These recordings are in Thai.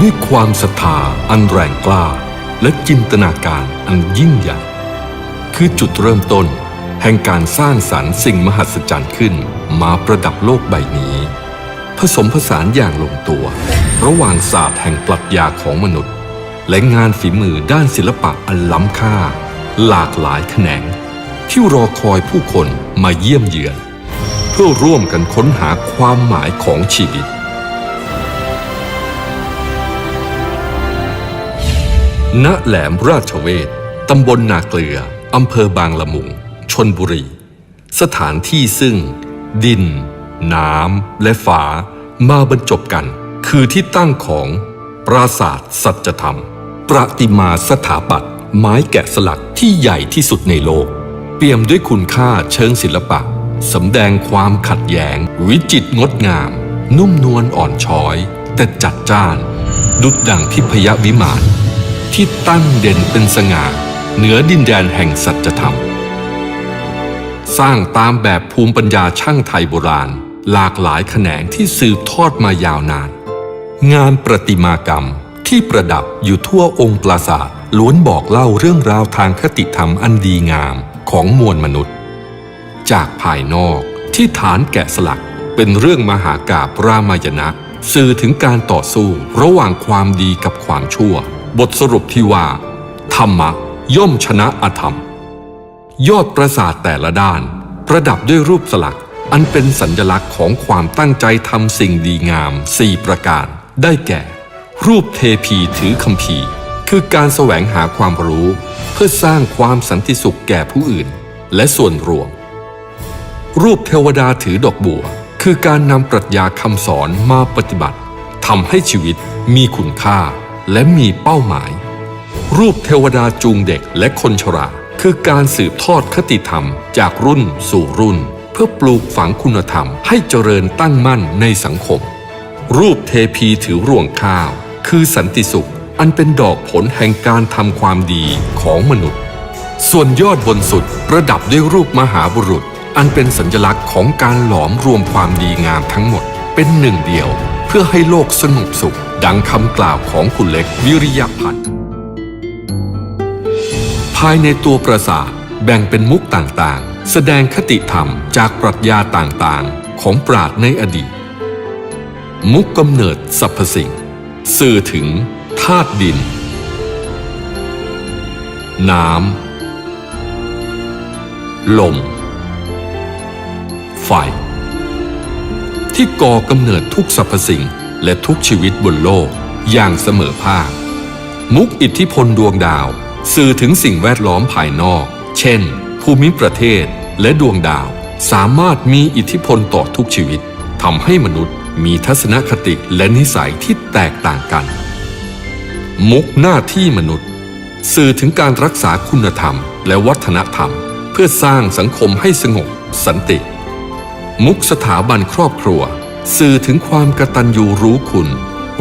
ด้วยความศรัทธาอันแรงกล้า และจินตนาการอันยิ่งใหญ่ คือจุดเริ่มต้น แห่งการสร้างสรรค์สิ่งมหัศจรรย์ขึ้นมาประดับโลกใบนี้ ผสมผสานอย่างลงตัว ระหว่างศาสตร์แห่งปรัชญาของมนุษย์ และงานฝีมือด้านศิลปะอันล้ำค่า หลากหลายแขนง ที่รอคอยผู้คนมาเยี่ยมเยือน เพื่อร่วมกันค้นหาความหมายของชีวิต ณแหลมราชเวทตำบลนาเกลือ อำเภอบางละมุง ชนบุรี สถานที่ซึ่ง ดิน น้ำ และฟ้ามาบรรจบกัน คือที่ตั้งของปราสาทสัจธรรม ประติมาสถาปัตย์ไม้แกะสลักที่ใหญ่ที่สุดในโลก เปี่ยมด้วยคุณค่าเชิงศิลปะสำแดงความขัดแย้ง วิจิตรงดงาม นุ่มนวลอ่อนช้อย แต่จัดจ้าน ดุจดังทิพยวิมาน ที่ตั้งเด่นเป็นสง่าเหนือดินแดนแห่งสัจธรรม สร้างตามแบบภูมิปัญญาช่างไทยโบราณ หลากหลายแขนงที่สืบทอดมายาวนาน งานประติมากรรมที่ประดับอยู่ทั่วองค์ปราสาทล้วนบอกเล่าเรื่องราวทางคติธรรมอันดีงามของมวลมนุษย์ จากภายนอกที่ฐานแกะสลักเป็นเรื่องมหากาบรามายณะสื่อถึงการต่อสู้ระหว่างความดีกับความชั่ว บทสรุปที่ว่า ธรรมะย่อมชนะอธรรม ยอดปราสาทแต่ละด้าน ประดับด้วยรูปสลักอันเป็นสัญลักษณ์ของความตั้งใจทำสิ่งดีงามสี่ประการ ได้แก่ รูปเทพีถือคัมภีคือการแสวงหาความรู้ เพื่อสร้างความสันติสุขแก่ผู้อื่น และส่วนรวม รูปเทวดาถือดอกบัว คือการนำปรัชญาคำสอนมาปฏิบัติทำให้ชีวิตมีคุณค่า และมีเป้าหมาย รูปเทวดาจูงเด็กและคนชรา คือการสืบทอดคติธรรมจากรุ่นสู่รุ่น เพื่อปลูกฝังคุณธรรมให้เจริญตั้งมั่นในสังคม รูปเทพีถือรวงข้าว คือสันติสุข อันเป็นดอกผลแห่งการทำความดีของมนุษย์ ส่วนยอดบนสุดประดับด้วยรูปมหาบุรุษ อันเป็นสัญลักษณ์ของการหลอมรวมความดีงามทั้งหมดเป็นหนึ่งเดียว พื่อให้โลกสงบสุข ดังคำกล่าวของคุณเล็กวิริยพันธ์ภายในตัวปราสาทแบ่งเป็นมุกต่างๆ แสดงคติธรรมจากปรัชญาต่างๆ ของปราดในอดีต มุกกำเนิดสรรพสิ่ง สื่อถึงธาตุดิน น้ำ ลม ไฟ ที่ก่อกำเนิดทุกสรรพสิ่งและทุกชีวิตบนโลกอย่างเสมอภาค มุกอิทธิพลดวงดาว สื่อถึงสิ่งแวดล้อมภายนอก เช่น ภูมิประเทศและดวงดาว สามารถมีอิทธิพลต่อทุกชีวิตทำให้มนุษย์มีทัศนคติและนิสัยที่แตกต่างกัน มุกหน้าที่มนุษย์ สื่อถึงการรักษาคุณธรรมและวัฒนธรรม เพื่อสร้างสังคมให้สงบสันติ มุกสถาบันครอบครัว สื่อถึงความกระตัญญูรู้คุณ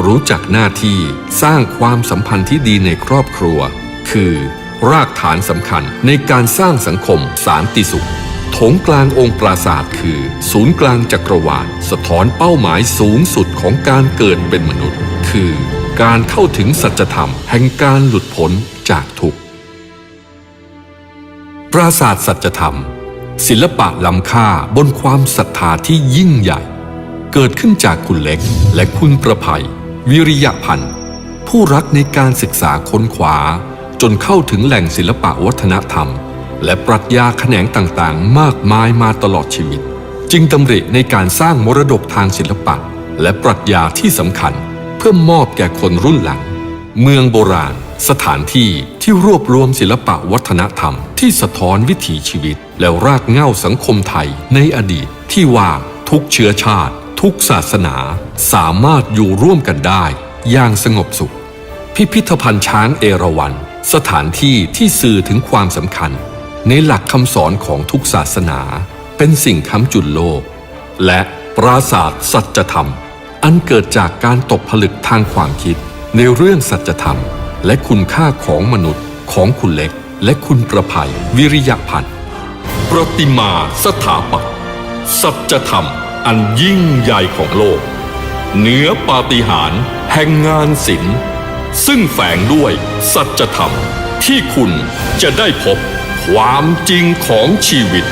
รู้จักหน้าที่สร้างความสัมพันธ์ที่ดีในครอบครัว คือ รากฐานสำคัญในการสร้างสังคมสารติสุขถงกลางองค์ปราศาสตร์คือ ศูนย์กลางจักรวาลสะท้อนเป้าหมายสูงสุดของการเกิดเป็นมนุษย์ คือ การเข้าถึงสัจธรรม แห่งการหลุดพ้นจากทุกข์ปราศาสาทสัจธรรม ศิลปะล้ำค่าบนความศรัทธาที่ยิ่งใหญ่ เกิดขึ้นจากคุณเล็กและคุณประภัย วิริยพันธ์ ผู้รักในการศึกษาค้นคว้า จนเข้าถึงแหล่งศิลปะวัฒนธรรม และปรัชญาแขนงต่างๆ มากมายมาตลอดชีวิต จึงตำริในการสร้างมรดกทางศิลปะ และปรัชญาที่สำคัญ เพื่อมอบแก่คนรุ่นหลัง เมืองโบราณ สถานที่ที่รวบรวมศิลปะวัฒนธรรมที่สะท้อนวิถีชีวิตและรากเหง้าสังคมไทยในอดีตที่ว่าทุกเชื้อชาติ ทุกศาสนาสามารถอยู่ร่วมกันได้ อย่างสงบสุข พิพิธภัณฑ์ช้างเอราวัณสถานที่ที่สื่อถึงความสำคัญ ในหลักคำสอนของทุกศาสนา เป็นสิ่งค้ำจุนโลก และปราศาสตร์สัจธรรม อันเกิดจากการตกผลึกทางความคิด ในเรื่องสัจธรรม และคุณค่าของมนุษย์ของคุณเล็ก และคุณประภัยวิริยพันธ์ ประติมาสถาปัตย์สัจธรรมอันยิ่งใหญ่ของโลก เหนือปาฏิหาริย์แห่งงานศิลป์ซึ่งแฝงด้วยสัจธรรมที่คุณจะได้พบความจริงของชีวิต